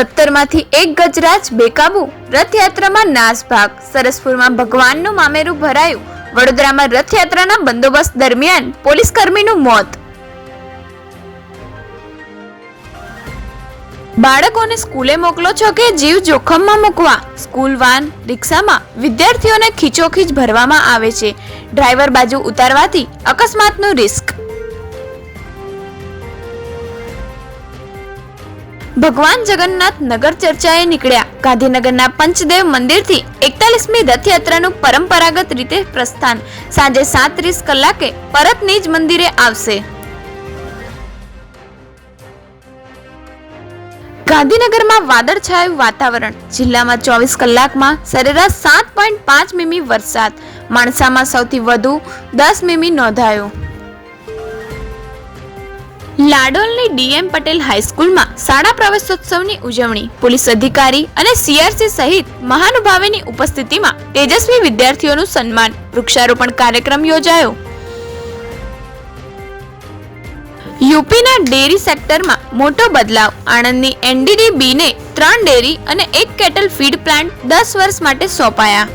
સત્તરમાંથી એક ગજરાજ બેકાબુ રથયાત્રામાં નાસભાગ. સરસપુરમાં ભગવાનનું મામેરું ભરાયું. વડોદરામાં રથયાત્રાના બંદોબસ્ત દરમિયાન પોલીસ કર્મીનું મોત. બાળકોને સ્કૂલે મોકલો છો કે જીવ જોખમમાં મૂકવા? સ્કૂલ વાન રિક્ષામાં વિદ્યાર્થીઓને ખીચોખીચ ભરવામાં આવે છે. ડ્રાઈવર બાજુ ઉતારવાથી અકસ્માતનું રિસ્ક. ભગવાન જગન્નાથ નગર ચર્ચાએ નીકળ્યા. ગાંધીનગરના પંચદેવ મંદિરથી એકતાલીસમી રથયાત્રાનું પરંપરાગત રીતે પ્રસ્થાન. સાંજે સાત્રીસ કલાકે પરત નિજ મંદિરે આવશે. ગાંધીનગરમાં વાદળછાયું વાતાવરણ. જિલ્લામાં ચોવીસ કલાકમાં સરેરાશ સાત પોઈન્ટ પાંચ મીમી વરસાદ. માણસામાં સૌથી વધુ દસ મીમી નોંધાયો. લાડોલની ડીએમ પટેલ હાઈસ્કૂલમાં શાળા પ્રવેશોત્સવની ઉજવણી. પોલીસ અધિકારી અને સીઆરસી સહિત મહાનુભાવોની ઉપસ્થિતિમાં તેજસ્વી વિદ્યાર્થીઓનું સન્માન. વૃક્ષારોપણ કાર્યક્રમ યોજાયો. યુપીના ડેરી સેક્ટરમાં મોટો બદલાવ. આણંદની એનડીડીબીને ત્રણ ડેરી અને એક કેટલ ફીડ પ્લાન્ટ દસ વર્ષ માટે સોંપાયા.